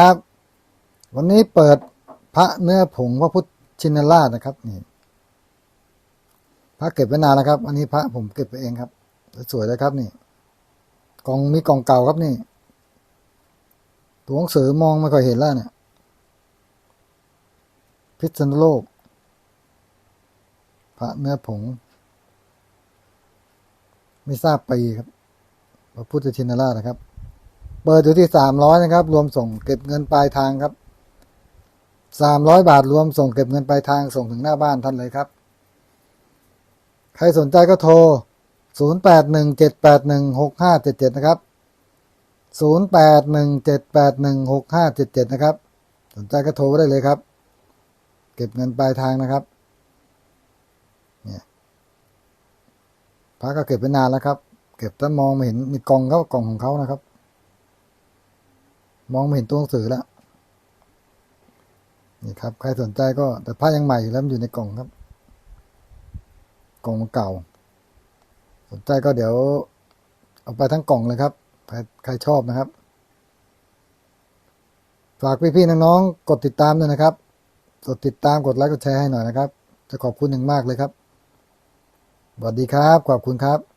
ครับวันนี้เปิดพระเนื้อผงพระพุทธชินราชนะครับนี่พระเก็บไว้นานแล้วครับ อันนี้พระผมเก็บไปเองครับ สวยเลยครับนี่กล่องมีกล่องเก่าครับนี่ ตัวหนังสือมองไม่ค่อยเห็นแล้วเนี่ย พิษณุโลก พระเนื้อผง ไม่ทราบปีครับ พระพุทธชินราชนะครับ เปิดอยู่ที่สามร้อยนะครับ รวมส่งเก็บเงินปลายทางครับสามร้อยบาทรวมส่งเก็บเงินปลายทางส่งถึงหน้าบ้านท่านเลยครับ ใครสนใจก็โทร0 8 1 7 8 1 6 5 7 7นะครับ0 8 1 7 8 1 6 5 7 7นะครับ สนใจก็โทรได้เลยครับ เก็บเงินปลายทางนะครับเนี่ยพระก็เก็บไปนานแล้วครับ เก็บถ้ามองไม่เห็นมีกองเขากล่องของเขานะครับ มองไม่เห็นตัวหนังสือแล้วนี่ครับ ใครสนใจก็แต่ผ้ายังใหม่อยู่แล้วมันอยู่ในกล่องครับ กล่องเก่า สนใจก็เดี๋ยว เอาไปทั้งกล่องเลยครับ ใครใครชอบนะครับ ฝากพี่ๆน้องๆกดติดตามด้วยนะครับ กดติดตามกดไลค์กดแชร์ให้หน่อยนะครับ จะขอบคุณอย่างมากเลยครับสวัสดีครับ ขอบคุณครับ